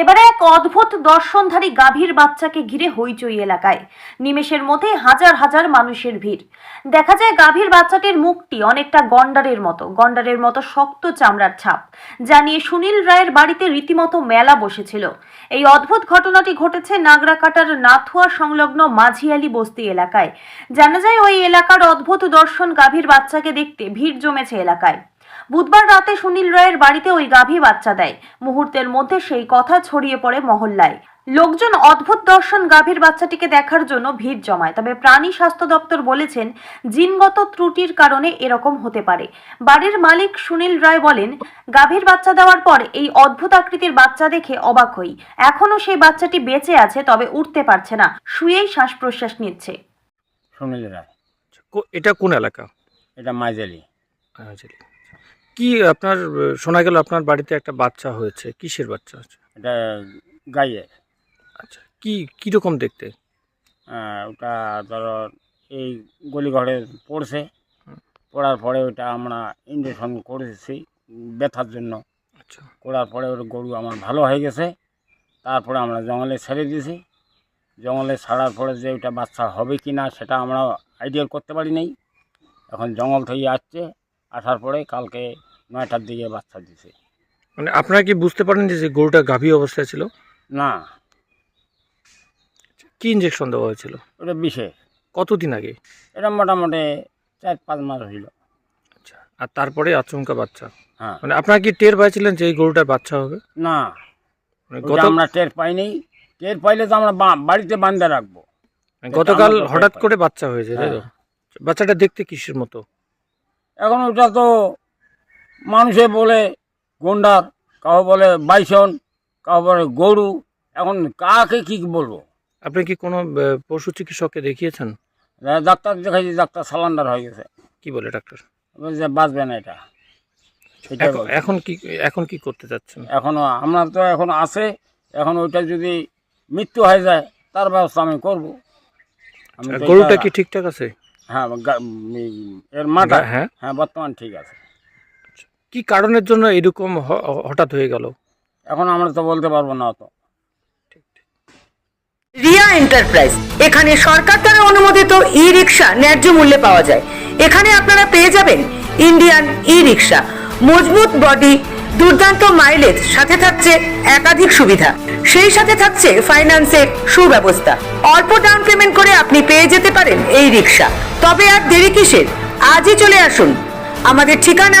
এবারে এক অদ্ভুত দর্শনধারী গাভীর বাচ্চাকে ঘিরে হইচই এলাকায়। নিমেষের মধ্যে হাজার হাজার মানুষের ভিড়। দেখা যায় গাভীর বাচ্চাটির মুখটি অনেকটা গন্ডারের মতো গন্ডারের মতো শক্ত চামড়ার ছাপ, যা নিয়ে সুনীল রায়ের বাড়িতে রীতিমতো মেলা বসেছিল। এই অদ্ভুত ঘটনাটি ঘটেছে নাগরাকাটার নাথুয়া সংলগ্ন মাঝিয়ালি বস্তি এলাকায়। জানা যায় ওই এলাকার অদ্ভুত দর্শন গাভীর বাচ্চাকে দেখতে ভিড় জমেছে এলাকায়। বুধবার রাতে সুনীল রায়ের বাড়িতে ওই গাভী বাচ্চা দেয়। মুহূর্তের মধ্যে সেই কথা ছড়িয়ে পড়ে মহল্লায়। লোকজন অদ্ভুত দর্শন গাভীর বাচ্চাটিকে দেখার জন্য ভিড় জমায়। তবে প্রাণী স্বাস্থ্য দপ্তর বলেছেন জিনগত ত্রুটির কারণে এরকম হতে পারে। বাড়ির মালিক সুনীল রায় বলেন গাভীর বাচ্চা দেওয়ার পর এই অদ্ভুত আকৃতির বাচ্চা দেখে অবাক হই। এখনও সেই বাচ্চাটি বেঁচে আছে তবে উঠতে পারছে না। শুয়েই শ্বাস প্রশ্বাস নিচ্ছে। সুনীল রায়। এটা কোন এলাকা? এটা মাইজালি। আচ্ছা। কি আপনার শোনা গেল আপনার বাড়িতে একটা বাচ্চা হয়েছে কিসের বাচ্চা হচ্ছে এটা গাইয়ে আচ্ছা কি কীরকম দেখতে? আহ, ওটা ধরো এই গলিঘরে পড়ছে পড়ার পরে ওটা আমরা ইঞ্জেকশন করেছি ব্যথার জন্য। আচ্ছা। করার পরে ওর গরু আমার ভালো হয়ে গেছে তারপরে আমরা জঙ্গলে ছেড়ে দিয়েছি। জঙ্গলে ছাড়ার পরে যে ওটা বাচ্চা হবে কি না সেটা আমরা আইডিয়া করতে পারি নাই। এখন জঙ্গল থেকে আসছে আসার পরে কালকে নয়টার দিকে বাচ্চা দিছে। মানে আপনারা কি বুঝতে পারেন যে যে গরুটা গাভী অবস্থায় ছিল? না। কি ইঞ্জেকশন দেওয়া হয়েছিল? ওটা বিষে। কতদিন আগে? এটা মোটামুটি চার পাঁচ মাস হইল। আচ্ছা আর তারপরে আচমকা বাচ্চা? হ্যাঁ। মানে আপনারা কি টের পাইছিলেন যে এই গরুটার বাচ্চা হবে? না। মানে ওটা আমরা টের পাইনি। টের পাইলে তো আমরা বা- বাড়িতে বান্ধে রাখব। মানে গতকাল আমরা তো হঠাৎ। করে বাচ্চা হয়েছে তাই তো? হ্যাঁ। বাচ্চাটা দেখতে কিসের মতো? এখন ওটা তো মানুষে বলে গন্ডার কাউ বলে বাইসন কাউ বলে গরু এখন কাকে কি বলব? আপনি কি কোনো পশু চিকিৎসককে দেখিয়েছেন? ডাক্তার দেখাইছি ডাক্তার সালান্ডার হয়ে গেছে। কি বলে ডাক্তার? বলছে বাঁচবে না এটা। এখন কি এখন কি করতে চাচ্ছেন? এখনও আমরা তো এখন আছে এখন ওইটা যদি মৃত্যু হয়ে যায় তার ব্যবস্থা আমি করব। গরুটা কি ঠিকঠাক আছে? হ্যাঁ এর মাটা হ্যাঁ। হ্যাঁ বর্তমান ঠিক আছে। কি কারণের জন্য এরকম হঠাৎ হয়ে গেল? এখন আমরা তো বলতে পারব না অত। রিয়া এন্টারপ্রাইজ এখানে সরকার দ্বারা অনুমোদিত ই রিক্সা ন্যায্য মূল্যে পাওয়া যায়। এখানে আপনারা পেয়ে যাবেন ইন্ডিয়ান ই রিক্সা মজবুত বডি দুর্দান্ত মাইলেজ সাথে থাকছে একাধিক সুবিধা। সেই সাথে থাকছে ফাইন্যান্সের সুব্যবস্থা। অল্প ডাউন পেমেন্ট করে আপনি পেয়ে যেতে পারেন এই রিক্সা। তবে আর দেরি কিসের? আজই চলে আসুন। আমাদের ঠিকানা